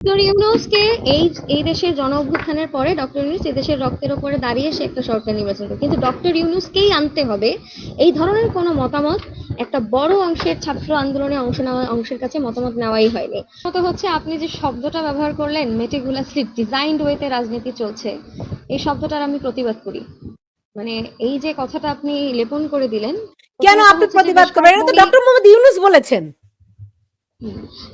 Doctor ইউনুসকে এই এই দেশের জন অভ্যুত্থানের পরে ডক্টর ইউনুস এই দেশের রক্তের উপরে দাঁড়িয়ে সে একটা সরকার নির্বাচন করে। কিন্তু ডক্টর ইউনুসকেই আনতে হবে। এই ধরনের কোনো মতামত একটা বড় অংশের ছাত্র আন্দোলনে অংশ নেওয়া অংশের কাছে মতামত নেওয়াই হয়নি। তো হচ্ছে আপনি যে শব্দটা ব্যবহার করলেন মেটিকুলাসলি ডিজাইনড ওয়েতে রাজনীতি চলছে এই শব্দটার আমি প্রতিবাদ করি। মানে এই যে কথাটা আপনি লেপন করে দিলেন কেন আপনি প্রতিবাদ করবেন? এটা তো ডক্টর মোহাম্মদ ইউনুস বলেছেন।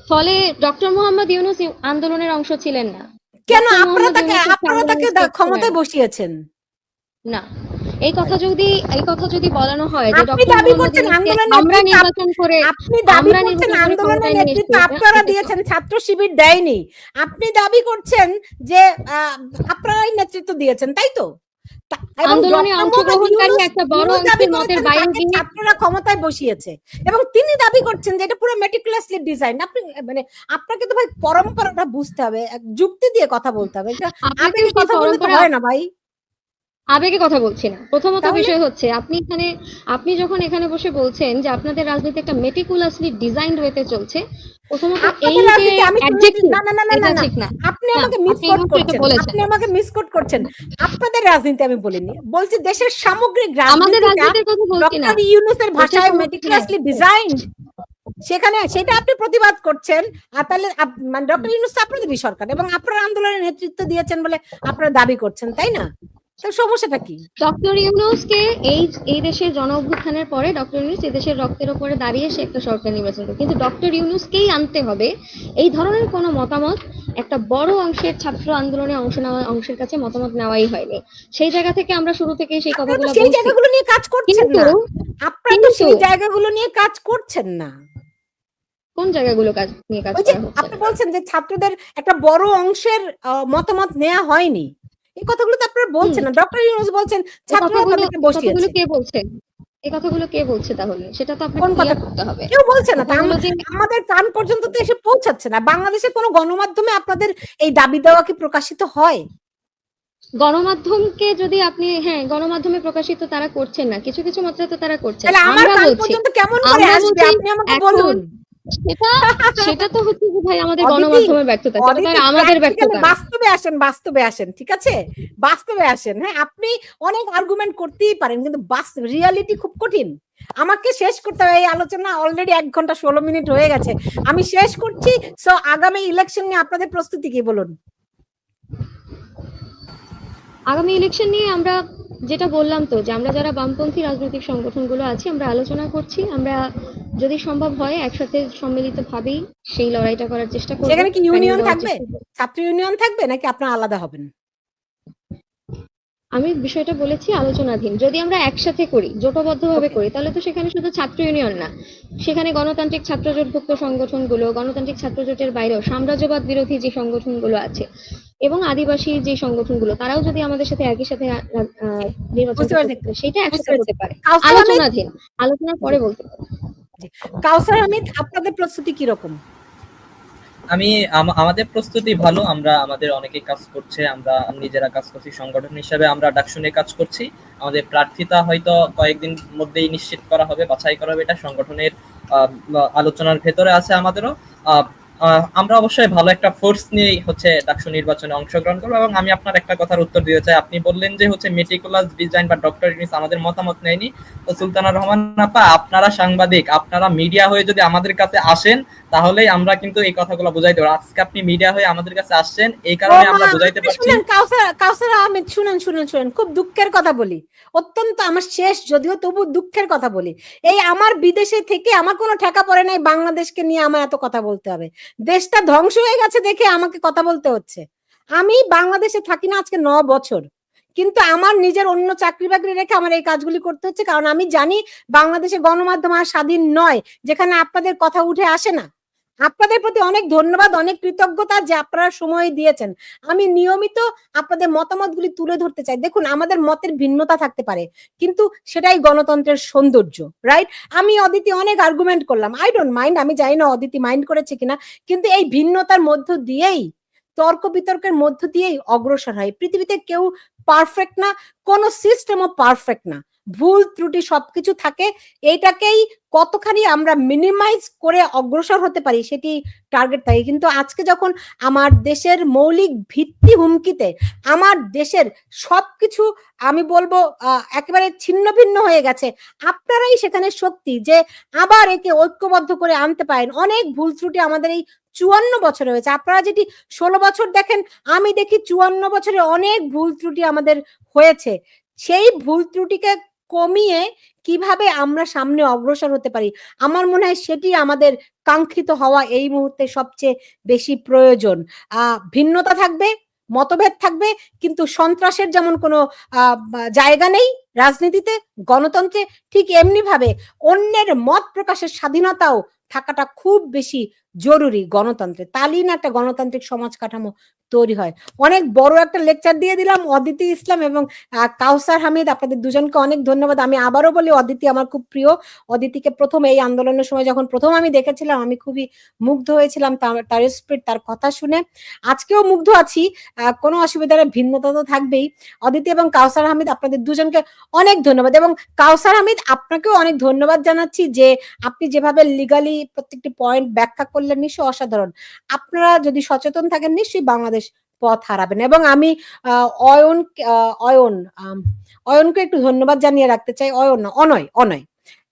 ফলে ডক্টর মোহাম্মদ ইউনুস আন্দোলনের অংশ ছিলেন না। কেন আপনারা তাকে আপনারা তাকে ক্ষমতায় বসিয়েছেন। না। এই কথা যদি এই কথা যদি বলানো হয় যে ডক্টর দাবি করছেন আন্দোলনের আমরা নির্বাচন করে আপনি দাবি করছেন আন্দোলনের নেতৃত্ব। আপনারা দিয়েছেন ছাত্র শিবির দেয়নি। আপনি দাবি করছেন যে আপনারাই নেতৃত্ব দিয়েছেন তাই তো? আন্দোলনে অংশগ্রহণকারী একটা বড় অংশের মতের বাইরে গিয়ে ছাত্ররা ক্ষমতায় বসিয়েছে এবং তিনি দাবি করছেন যে এটা পুরো মেটিকুলাসলি ডিজাইন আপনি মানে আপনাকে তো ভাই পরম্পরাটা বুঝতে হবে যুক্তি দিয়ে কথা বলতে হবে। এটা কথা বলতে হয় না ভাই। আবেগে কথা বলছি না। প্রথমত বিষয় হচ্ছে আপনি এখানে আপনি যখন এখানে বসে বলছেন যে আপনাদের রাজনীতি একটা মেটিকুলাসলি ডিজাইনড ওয়েতে চলছে প্রথমত এই যে না না না না ঠিক না। আপনি আমাকে মিসকোট করছেন। আপনি আমাকে মিসকোট করছেন। আপনাদের রাজনীতি আমি বলিনি। বলছি দেশের সামগ্রিক আমাদের রাজনীতির কথা বলছি না। ডক্টর ইউনুসের ভাষায় মেটিকুলাসলি। ডিজাইন সেখানে সেটা আপনি প্রতিবাদ করছেন। আর তাহলে মানে ডক্টর ইউনুস আপনাদেরই সরকার এবং আপনারা আন্দোলনের নেতৃত্ব দিয়েছেন বলে আপনারা দাবি করছেন তাই না? তো সমস্যাটা কি? ডক্টর ইউনুসকে এই এই দেশের জন অভ্যুত্থানের পরে ডক্টর ইউনুস এই দেশের রক্তের উপরে দাঁড়িয়ে সে একটা সরকার নির্বাচন করে। কিন্তু ডক্টর ইউনুসকেই আনতে হবে। এই ধরনের কোনো মতামত একটা বড় অংশের ছাত্র আন্দোলনে অংশ নেওয়া অংশের কাছে মতামত নেওয়াই হয়নি। সেই জায়গা থেকে আমরা শুরু থেকেই সেই কথাগুলো সেই জায়গাগুলো নিয়ে কাজ করছেন না। আপনারা তো সেই জায়গাগুলো নিয়ে কাজ করছেন না। কোন জায়গাগুলো কাজ নিয়ে কাজ করা হচ্ছে? আপনি বলছেন যে ছাত্রদের একটা বড় অংশের মতামত নেওয়া হয়নি। এই কথাগুলো তো আপনারা বলছেন না। ডক্টর ইউনুস বলছেন ছাত্ররা তাদেরকে বসিয়েছে। কে বলছে? এই কথাগুলো কে বলছে তাহলে? সেটা তো আপনাকে ক্লিয়ার করতে হবে। কেউ বলছে না। যে আমাদের কান পর্যন্ত তো এসে পৌঁছাচ্ছে না। বাংলাদেশে কোনো গণমাধ্যমে আপনাদের এই দাবি দেওয়া কি প্রকাশিত হয়? গণমাধ্যমকে যদি আপনি হ্যাঁ গণমাধ্যমে প্রকাশিত তারা করছেন না। কিছু কিছু মাত্রায় তো তারা তাহলে আমরা বলছি কেমন করে আসবে? আপনি আমাকে বলুন। সেটা সেটা তো হচ্ছে যে ভাই আমাদের গণমাধ্যমের ব্যর্থতা আমাদের ব্যর্থতা। বাস্তবে আসেন বাস্তবে আসেন ঠিক আছে? বাস্তবে আসেন হ্যাঁ আপনি অনেক আর্গুমেন্ট করতেই পারেন কিন্তু বাস্তব রিয়ালিটি খুব কঠিন। আমাকে শেষ করতে হবে এই আলোচনা অলরেডি এক ঘণ্টা ষোলো মিনিট হয়ে গেছে। আমি শেষ করছি সো আগামী ইলেকশন নিয়ে আপনাদের প্রস্তুতি কি বলুন? আগামী ইলেকশন নিয়ে আমরা যেটা বললাম তো যে আমরা যারা বামপন্থী রাজনৈতিক সংগঠনগুলো আছি আমরা আলোচনা করছি। আমরা যদি সম্ভব হয় একসাথে সম্মিলিত ভাবেই সেই লড়াইটা করার চেষ্টা করব। সেখানে কি ইউনিয়ন থাকবে? ছাত্র ইউনিয়ন থাকবে নাকি আপনারা আলাদা হবেন? আমি বিষয়টা বলেছি আলোচনাধীন। যদি আমরা একসাথে করি জোটবদ্ধভাবে. করি তাহলে তো সেখানে শুধু ছাত্র ইউনিয়ন না। সেখানে গণতান্ত্রিক ছাত্র জোটভুক্ত সংগঠনগুলো গণতান্ত্রিক ছাত্র জোটের বাইরেও সাম্রাজ্যবাদ বিরোধী যে সংগঠনগুলো আছে এবং আদিবাসী যে সংগঠনগুলো তারাও যদি আমাদের সাথে একই সাথে নির্বাচন করতে সেটা একসাথে। হতে পারে আলোচনাধীন। আলোচনার পরে বলতে পারি। কাউসার আপনাদের প্রস্তুতি কীরকম? আমি আমাদের প্রস্তুতি ভালো। আমরা আমাদের অনেকে কাজ করছে। আমরা নিজেরা কাজ করছি সংগঠন হিসেবে। আমরা ডাকশুনে কাজ করছি। আমাদের প্রার্থিতা হয়তো কয়েকদিন মধ্যেই নিশ্চিত করা হবে বাছাই করা হবে। এটা সংগঠনের আহ, আলোচনার ভেতরে আছে আমাদেরও। আমরা অবশ্যই ভালো একটা ফোর্স নিয়েই হচ্ছে ডাকসু নির্বাচনে অংশগ্রহণ করব এবং আমি আপনার একটা কথার উত্তর দিতে চাই। আপনি বললেন যে হচ্ছে মেটিকুলাস ডিজাইন বা ডক্টর ইউনিস আমাদের মতামত নেয়নি। তো সুলতানা রহমান আপা আপনারা সাংবাদিক আপনারা মিডিয়া হয়ে যদি আমাদের কাছে আসেন তাহলেই আমরা কিন্তু এই কথাগুলো বুঝাইতে পারব। আজকে আপনি মিডিয়া হয়ে আমাদের কাছে আসছেন এই কারণে আমরা বুঝাইতে পারছি। কাউসার আহমেদ শুনেন শুনেন শুনেন খুব দুঃখের কথা বলি। অত্যন্ত আমার শেষ যদিও তবু দুঃখের কথা বলি। এই আমার বিদেশে থেকে আমার কোনো ঠেকা পড়ে নাই বাংলাদেশকে নিয়ে আমার এত কথা বলতে হবে। দেশটা ধ্বংস হয়ে গেছে দেখে আমাকে কথা বলতে হচ্ছে। আমি বাংলাদেশে থাকি না আজকে ন বছর। কিন্তু আমার নিজের অন্য চাকরি বাকরি রেখে আমার এই কাজগুলি করতে হচ্ছে, কারণ আমি জানি বাংলাদেশে গণমাধ্যম আর স্বাধীন নয়, যেখানে আপনাদের কথা উঠে আসে না। আপনাদের প্রতি অনেক ধন্যবাদ, অনেক কৃতজ্ঞতা যে আপনারা সময় দিয়েছেন। আমি নিয়মিত আপনাদের মতামতগুলি তুলে ধরতে চাই। দেখুন, আমাদের মতের ভিন্নতা থাকতে পারে, কিন্তু সেটাই গণতন্ত্রের সৌন্দর্য রাইট আমি অদিতি অনেক আর্গুমেন্ট করলাম। আই ডোন্ট মাইন্ড আমি জানি না অদিতি মাইন্ড করেছে কিনা, কিন্তু এই ভিন্নতার মধ্য দিয়েই, তর্ক বিতর্কের মধ্য দিয়েই অগ্রসর হয়। পৃথিবীতে কেউ পারফেক্ট না, কোনো সিস্টেমও পারফেক্ট না। ভুল ত্রুটি সবকিছু থাকে, এইটাকেই কতখানি আমরা মিনিমাইজ করে অগ্রসর হতে পারি সেটি টার্গেট থাকে। কিন্তু আজকে যখন আমার দেশের মৌলিক ভিত্তি হুমকিতে আমার দেশের সবকিছু আমি বলব একেবারে ছিন্ন ভিন্ন হয়ে গেছে, আপনারাই সেখানে শক্তি যে আবার একে ঐক্যবদ্ধ করে আনতে পারেন। অনেক ভুল ত্রুটি আমাদের এই চুয়ান্ন বছরে হয়েছে। আপনারা যেটি ষোলো বছর দেখেন, আমি দেখি চুয়ান্ন বছরে অনেক ভুল ত্রুটি আমাদের হয়েছে। সেই ভুল ত্রুটিকে কমিয়ে কীভাবে আমরা সামনে অগ্রসর হতে পারি? আমার মনে হয় সেটি আমাদের কাঙ্ক্ষিত হওয়া এই মুহূর্তে সবচেয়ে বেশি প্রয়োজন। ভিন্নতা থাকবে, মতভেদ থাকবে, কিন্তু সন্ত্রাসের যেমন কোনো জায়গা নেই রাজনীতিতে, গণতন্ত্রে, ঠিক এমনি ভাবে অন্যের মত প্রকাশের স্বাধীনতাও থাকাটা খুব বেশি জরুরি গণতন্ত্রে। তাহলেই না একটা গণতান্ত্রিক সমাজ কাঠামো তৈরি হয়। অনেক বড় একটা লেকচার দিয়ে দিলাম অদিতি ইসলাম এবং কাউসার হামিদ আপনাদের দুজনকে অনেক ধন্যবাদ। আমি আবারও বলি অদিতি আমার খুব প্রিয়। অদিতিকে প্রথম এই আন্দোলনের সময় যখন প্রথম আমি দেখেছিলাম আমি খুবই মুগ্ধ হয়েছিলাম তার স্পিড তার কথা শুনে। আজকেও মুগ্ধ আছি কোনো অসুবিধা নেই, ভিন্নতা তো থাকবেই। অদিতি এবং কাউসার হামিদ আপনাদের দুজনকে অনেক ধন্যবাদ। এবং কাউসার হামিদ আপনাকেও অনেক ধন্যবাদ জানাচ্ছি যে আপনি যেভাবে লিগালি প্রত্যেকটি পয়েন্ট ব্যাখ্যা করলেন নিশ্চয়ই অসাধারণ। আপনারা যদি সচেতন থাকেন, নিশ্চয়ই বাংলাদেশ পথ হারাবেন। এবং আমি অয়ন অয়ন অয়নকে একটু ধন্যবাদ জানিয়ে রাখতে চাই। অয়ন অনয় অনয়।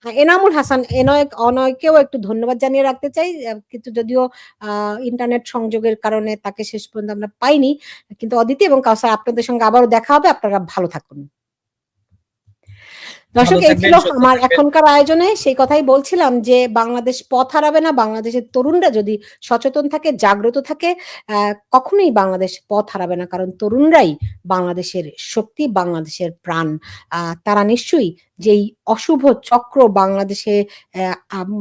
এনামুল হাসান, এনয়, অনয়কেও একটু ধন্যবাদ জানিয়ে রাখতে চাই। কিন্তু যদিও ইন্টারনেট সংযোগের কারণে তাকে শেষ পর্যন্ত আমরা পাইনি, কিন্তু অদিতি এবং কাউসার আপনাদের সঙ্গে আবারও দেখা হবে। আপনারা ভালো থাকুন। দর্শক এই ছিল আমার এখনকার আয়োজনে। সেই কথাই বলছিলাম যে বাংলাদেশ পথ হারাবে না বাংলাদেশের তরুণরা যদি সচেতন থাকে জাগ্রত থাকে কখনোই বাংলাদেশ পথ হারাবে না। কারণ তরুণরাই বাংলাদেশের শক্তি বাংলাদেশের প্রাণ। আহ, তারা নিশ্চয়ই যেই অশুভ চক্র বাংলাদেশে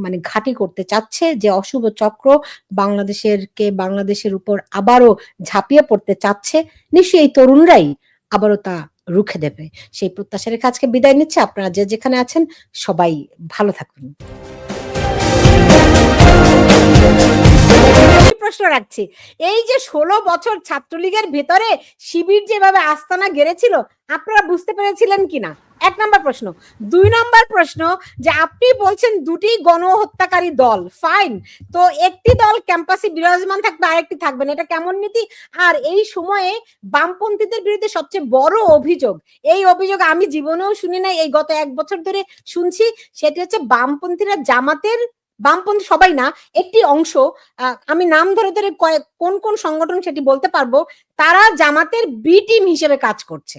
মানে ঘাঁটি করতে চাচ্ছে যে অশুভ চক্র বাংলাদেশের কে বাংলাদেশের উপর আবারও ঝাঁপিয়ে পড়তে চাচ্ছে নিশ্চয়ই এই তরুণরাই আবারও তা রুখে দেবে। সেই প্রত্যাশা কাজকে বিদায় নিচ্ছে। আপনারা যে যেখানে আছেন, সবাই ভালো থাকুন। প্রশ্ন রাখছি। এই যে ষোলো বছর ছাত্রলীগের ভেতরে শিবির যেভাবে আস্তানা গেড়েছিল আপনারা বুঝতে পেরেছিলেন কিনা? এক নম্বর প্রশ্ন। দুই নম্বর প্রশ্ন যে আপনি বলছেন দুটি গণহত্যাকারী দল ফাইন তো একটি দল ক্যাম্পাসে বিরাজমান থাকবে, আরেকটি থাকবে না। এটা কেমন নীতি? আর এই সময়ে বামপন্থীদের বিরুদ্ধে সবচেয়ে বড় অভিযোগ, এই অভিযোগ আমি জীবনেও শুনি নাই, এই গত এক বছর ধরে শুনছি, সেটি হচ্ছে বামপন্থীরা জামাতের, বামপন্থী সবাই না, একটি অংশ আমি নাম ধরে ধরে কোন কোন সংগঠন সেটি বলতে পারব, তারা জামাতের বি টিম হিসেবে কাজ করছে।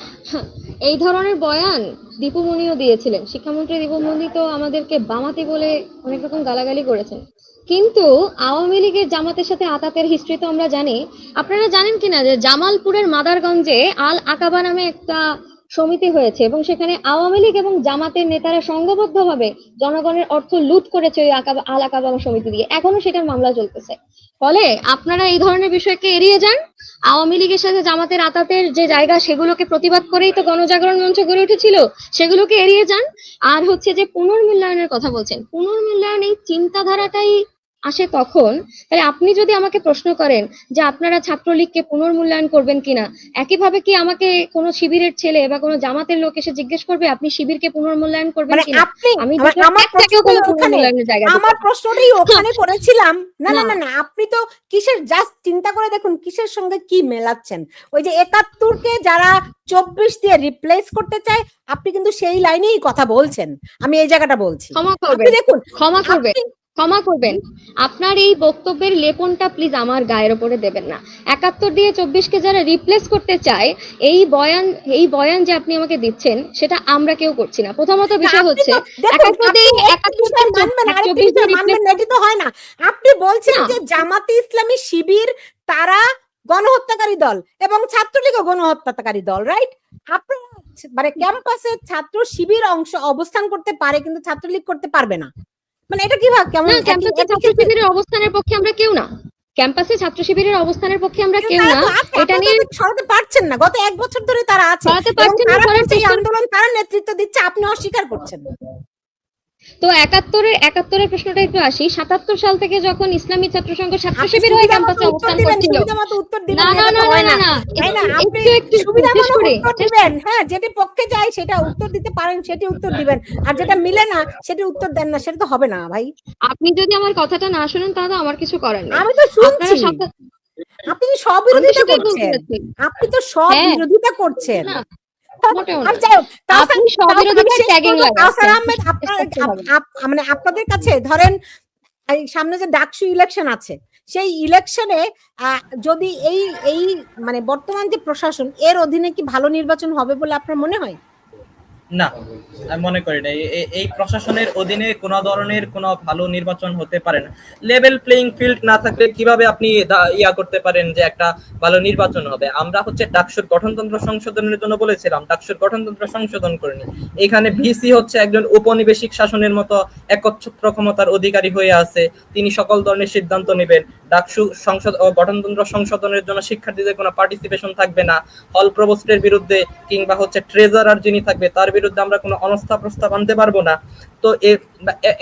এই ধরনের বয়ান দীপুমণিও দিয়েছিলেন। শিক্ষামন্ত্রী দীপুমণি তো আমাদেরকে বামাতি বলে অনেক রকম গালাগালি করেছেন। কিন্তু আওয়ামী লীগের জামাতের সাথে আতাতের হিস্ট্রি তো আমরা জানি। আপনারা জানেন কিনা যে জামালপুরের মাদারগঞ্জে আল আকাবা নামে একটা সমিতি হয়েছে এবং সেখানে আওয়ামী লীগ এবং জামাতের নেতারা সংঘবদ্ধভাবে জনগণের অর্থ লুট করেছে ওই আল আকাবা সমিতি দিয়ে। এখনও সেটার মামলা চলতেছে। ফলে আপনারা এই ধরনের বিষয়কে এড়িয়ে যান। আওয়ামী লীগের সাথে জামাতের আতাতের যে জায়গা, সেগুলোকে প্রতিবাদ করেই তো গণজাগরণ মঞ্চ গড়ে উঠেছিল, সেগুলোকে এড়িয়ে যান। আর হচ্ছে যে পুনর্মূল্যায়নের কথা বলছেন, পুনর্মূল্যায়ন এই চিন্তাধারাটাই আসে তখন তাহলে আপনি যদি আমাকে প্রশ্ন করেন যে আপনারা ছাত্রলীগকে পুনর্মূল্যায়ন করবেন কিনা একইভাবে কি আমাকে কোনো শিবিরের ছেলে বা কোনো জামাতের লোক এসে জিজ্ঞেস করবে আপনি শিবিরকে পুনর্মূল্যায়ন করবেন মানে কিনা? আমি আমার- প্রশ্নটাই ওখানে করেছিলাম। না না না। না আপনি তো কিসের জাস্ট চিন্তা করে দেখুন কিসের সঙ্গে কি মেলাচ্ছেন। ওই যে একাত্তরকে যারা চব্বিশ দিয়ে রিপ্লেস করতে চায় আপনি কিন্তু সেই লাইনেই কথা বলছেন। আমি এই জায়গাটা বলছি। ক্ষমা করবেন। দেখুন ক্ষমা করবেন। আপনি- ক্ষমা করবেন। আপনার এই বক্তব্যের লেপনটা প্লিজ আমার গায়ের ওপরে দেবেন না। একাত্তর দিয়ে চব্বিশকে যারা রিপ্লেস করতে চায় এই বয়ান এই বয়ান যে আপনি আমাকে দিচ্ছেন সেটা আমরা কেউ করছি না। প্রথমত বিষয় হচ্ছে আপনি বলছেন যে জামাতে ইসলামী শিবির তারা গণহত্যাকারী দল এবং ছাত্রলীগও গণহত্যাকারী দল রাইট আপনারা মানে ক্যাম্পাসে ছাত্র শিবির অংশ অবস্থান করতে পারে কিন্তু ছাত্রলীগ করতে পারবে না। মানে এটা কি ভাব কেমন ক্যাম্পাসে ছাত্র শিবিরের অবস্থানের পক্ষে আমরা কেউ না। ক্যাম্পাসে ছাত্র শিবিরের অবস্থানের পক্ষে আমরা কেউ না। এটা নিয়ে সরাতে পারছেন না। গত এক বছর ধরে তারা আছে। সরাতে পারছেন না, আন্দোলন তারা নেতৃত্ব দিচ্ছে আপনি অস্বীকার করছেন। তো একাত্তরের একাত্তরের প্রশ্নটা একটু আসি। সাতাত্তর সাল থেকে যখন ইসলামী ছাত্র সংঘ ছাত্র শিবির হয়ে ক্যাম্পাসে অবস্থান করছিল। না না না না না। না। না না? একটু- একটু শেষ করে। হ্যাঁ যেটি পক্ষে যায় সেটা উত্তর দিতে পারেন সেটি উত্তর দিবেন। আর যেটা মিলে না সেটি উত্তর দেন না সেটা তো হবে না ভাই। আপনি যদি আমার কথাটা না শুনেন তাহলে আমার কিছু করার নেই। আমি তো শুনছি। আপনি তো স্ববিরোধিতা সেটাই করছেন? আপনি তো স্ববিরোধিতা করছেন। মানে আপনাদের কাছে ধরেন সামনে যে ডাকসু ইলেকশন আছে সেই ইলেকশনে যদি এই এই মানে বর্তমান যে প্রশাসন এর অধীনে কি ভালো নির্বাচন হবে বলে আপনার মনে হয়? না, আমি মনে করি না। এই প্রশাসনের অধীনে কোনো ধরনের কোনো ভালো নির্বাচন হতে পারে না। লেভেল প্লেইং ফিল্ড না থাকলে কীভাবে আপনি ইয়া করতে পারেন যে একটা ভালো নির্বাচন হবে? আমরা হচ্ছে ডাকসুর গঠনতন্ত্র সংশোধনের জন্য বলেছিলাম, ডাকসুর গঠনতন্ত্র সংশোধন করেনি এখানে ভিসি হচ্ছে একজন উপনিবেশিক শাসনের মতো একচ্ছত্র ক্ষমতার অধিকারী হয়ে আছে। তিনি সকল ধরনের সিদ্ধান্ত নেবেন। ডাকসু সংসদ, ও গঠনতন্ত্র সংশোধনের জন্য শিক্ষার্থীদের কোনো পার্টিসিপেশন থাকবে না। হল প্রভোস্টের বিরুদ্ধে কিংবা হচ্ছে ট্রেজারার যিনি থাকবে, তার বিরুদ্ধে আমরা কোনো অনাস্থা প্রস্তাব আনতে পারব না। তো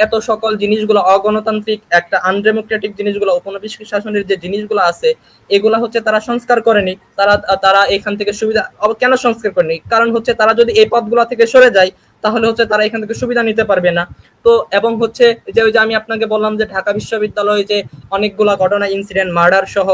এত সকল জিনিসগুলো অগণতান্ত্রিক, একটা আনডেমোক্রেটিক জিনিসগুলো উপনিবেশিক শাসনের যে জিনিসগুলো আছে, এগুলা হচ্ছে তারা সংস্কার করেনি। তারা তারা এখান থেকে সুবিধা কেন সংস্কার করেনি? কারণ হচ্ছে তারা যদি এই পদগুলো থেকে সরে যায়, তাহলে হচ্ছে তারা এখান থেকে সুবিধা নিতে পারবে না। তো, এবং হচ্ছে যে ওই যে আমি আপনাকে বললাম যে ঢাকা বিশ্ববিদ্যালয়ে যে অনেকগুলা ঘটনা ইনসিডেন্ট মার্ডার সহ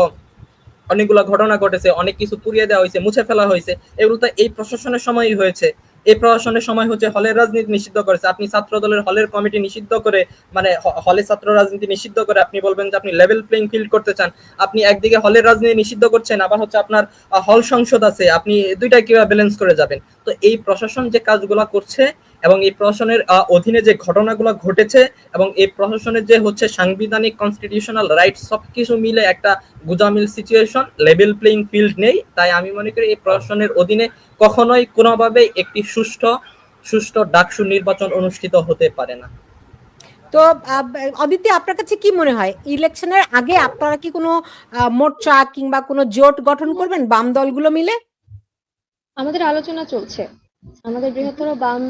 অনেকগুলো ঘটনা ঘটেছে, অনেক কিছু পুড়িয়ে দেওয়া হয়েছে, মুছে ফেলা হয়েছে, এগুলো তো এই প্রশাসনের সময়ই হয়েছে। এই প্রশাসনের সময় হচ্ছে হলের রাজনীতি নিষিদ্ধ করেছে। আপনি ছাত্র দলের হলের কমিটি নিষিদ্ধ করে মানে হলে ছাত্র রাজনীতি নিষিদ্ধ করে আপনি বলবেন যে আপনি লেভেল প্লেইং ফিল্ড করতে চান। আপনি একদিকে হলের রাজনীতি নিষিদ্ধ করছেন, আবার হচ্ছে আপনার হল সংসদ আছে। আপনি দুইটা কীভাবে ব্যালেন্স করে যাবেন? তো এই প্রশাসন যে কাজগুলা করছে এবং এই প্রশাসনের অধীনে যে ঘটনাগুলো ঘটেছে এবং এই প্রশাসনের যে হচ্ছে সাংবিধানিক কনস্টিটিউশনাল রাইট সবকিছু মিলে একটা গুজামিল সিচুয়েশন লেভেল প্লেইং ফিল্ড নেই। তাই আমি মনে করি এই প্রশাসনের অধীনে কখনোই কোনোভাবে একটি সুষ্ঠু সুষ্ঠু ডাকসু নির্বাচন অনুষ্ঠিত হতে পারে না। তো অদিতি আপনার কাছে কি মনে হয়? ইলেকশনের আগে আপনারা কি কোনো মোর্চা কিংবা কোনো জোট গঠন করবেন বাম দলগুলো মিলে? আমাদের আলোচনা চলছে। আমাদের বৃহত্তর বাম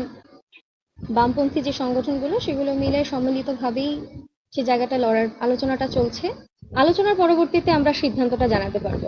বামপন্থী যে সংগঠনগুলো, সেগুলো মিলে সম্মিলিতভাবেই সে জায়গাটা লড়ার আলোচনাটা চলছে। আলোচনার পরবর্তীতে আমরা সিদ্ধান্তটা জানাতে পারব।